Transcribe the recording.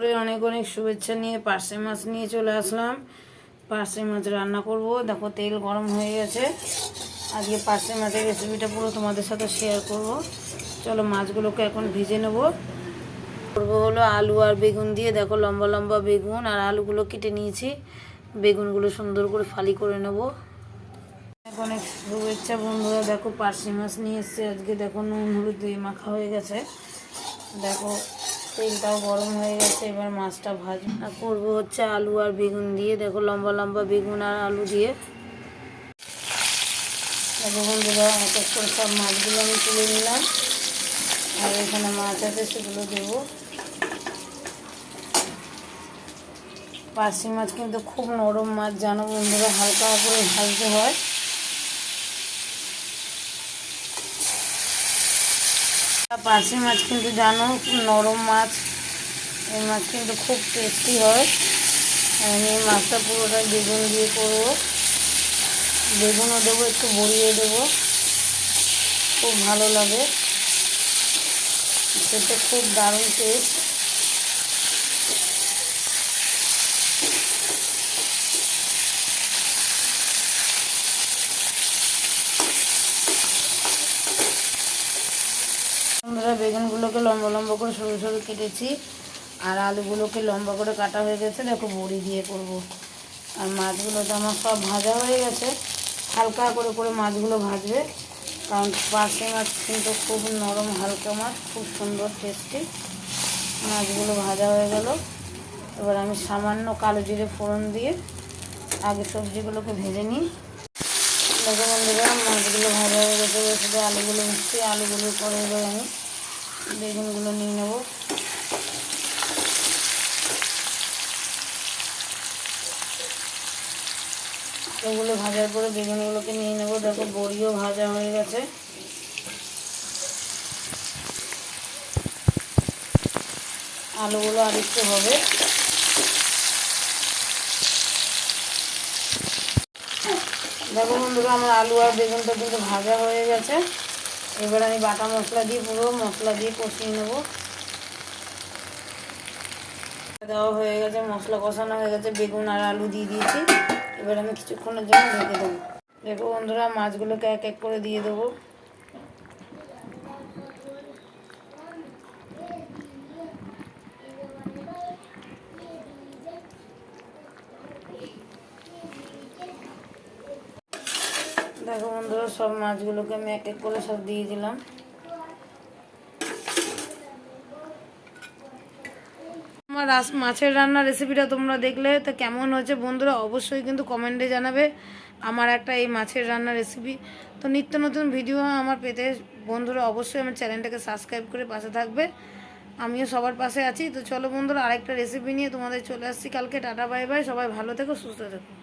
দুপুরে অনেক অনেক শুভেচ্ছা নিয়ে পার্সে মাছ নিয়ে চলে আসলাম। পার্সে মাছ রান্না করব। দেখো তেল গরম হয়ে গেছে। আজকে পার্সে মাছের রেসিপিটা পুরো তোমাদের সাথে শেয়ার করব। চলো মাছগুলোকে এখন ভিজে নেব। করব হলো আলু আর বেগুন দিয়ে। দেখো লম্বা লম্বা বেগুন আর আলুগুলো কেটে নিয়েছি। বেগুনগুলো সুন্দর করে ফালি করে নেব। অনেক শুভেচ্ছা বন্ধুরা। দেখো পার্সি মাছ নিয়ে এসছে। আজকে দেখো নুন, হলুদ দিয়ে মাখা হয়ে গেছে। দেখো তেলটাও গরম হয়ে গেছে, এবার মাছটা ভাজ আর করব হচ্ছে আলু আর বেগুন দিয়ে, দেখো লম্বা লম্বা বেগুন আর আলু দিয়ে। দেখো বন্ধুরা, এক এক করে সব মাছগুলো আমি তুলে নিলাম। আর এখানে মাছ আছে, সেগুলো দেবো। পার্সি মাছ কিন্তু খুব নরম মাছ, জানো বন্ধুরা, হালকা করে ভাজতে হয়। পার্সি মাছ কিন্তু জানো, নরম মাছ। এই মাছ কিন্তু খুব টেস্টি হয়। আমি এই মাছটা পুরোটা বেগুন দিয়ে করব। বেগুনও দেবো, একটু বড়িয়ে দেবো। খুব ভালো লাগে। খেতে খুব দারুণ টেস্ট বন্ধুরা বেগুনগুলোকে লম্বা লম্বা করে সরু সরু কেটেছি। আর আলুগুলোকে লম্বা করে কাটা হয়ে গেছে। দেখো বড়ি দিয়ে করব। আর মাছগুলো তো আমার সব ভাজা হয়ে গেছে। হালকা করে করে মাছগুলো ভাজবে। কারণ পার্শে মাছ কিন্তু খুব নরম, হালকা মাছ, খুব সুন্দর টেস্টি মাছগুলো ভাজা হয়ে গেল। এবার আমি সামান্য কালো জিরে ফোড়ন দিয়ে আগে সবজিগুলোকে ভেজে নিই। দেখো বন্ধুরা, মাছগুলো ভাজা হয়ে গেছে। শুধু আলুগুলো মিশছি আলুগুলো পরে এবার আমি বেগুনগুলো নিয়ে নেব। আলুগুলো ভাজার পরে বেগুনগুলোকে নিয়ে নেব। দেখো, বড়িও ভাজা হয়ে গেছে। আলুগুলো আর একটু হবে। দেখো বন্ধুরা, আমার আলু আর বেগুনটা কিন্তু ভাজা হয়ে গেছে। এবার আমি বাটা মশলা দিয়ে, পুরো মশলা দিয়ে কষিয়ে নেব। দেওয়া হয়ে গেছে, মশলা কষানো হয়ে গেছে, বেগুন আর আলু দিয়ে দিয়েছি। এবার আমি কিছুক্ষণের জন্য ঢেকে দেবো। দেখো বন্ধুরা, মাছগুলোকে এক এক করে দিয়ে দেবো। দেখো বন্ধুরা, সব মাছগুলোকে আমি এক এক করে সব দিয়ে দিলাম। আমার মাছের রান্নার রেসিপিটা তোমরা দেখলে, তো কেমন হয়েছে বন্ধুরা অবশ্যই কিন্তু কমেন্টে জানাবে। আমার একটা এই মাছের রান্নার রেসিপি তো নিত্য নতুন ভিডিও আমার পেতে বন্ধুরা অবশ্যই আমার চ্যানেলটাকে সাবস্ক্রাইব করে পাশে থাকবে। আমিও সবার পাশে আছি। তো চলো বন্ধুরা, আরেকটা রেসিপি নিয়ে তোমাদের চলে আসছি। কালকে টাটা বাই বাই সবাই ভালো থেকো, সুস্থ থেকো।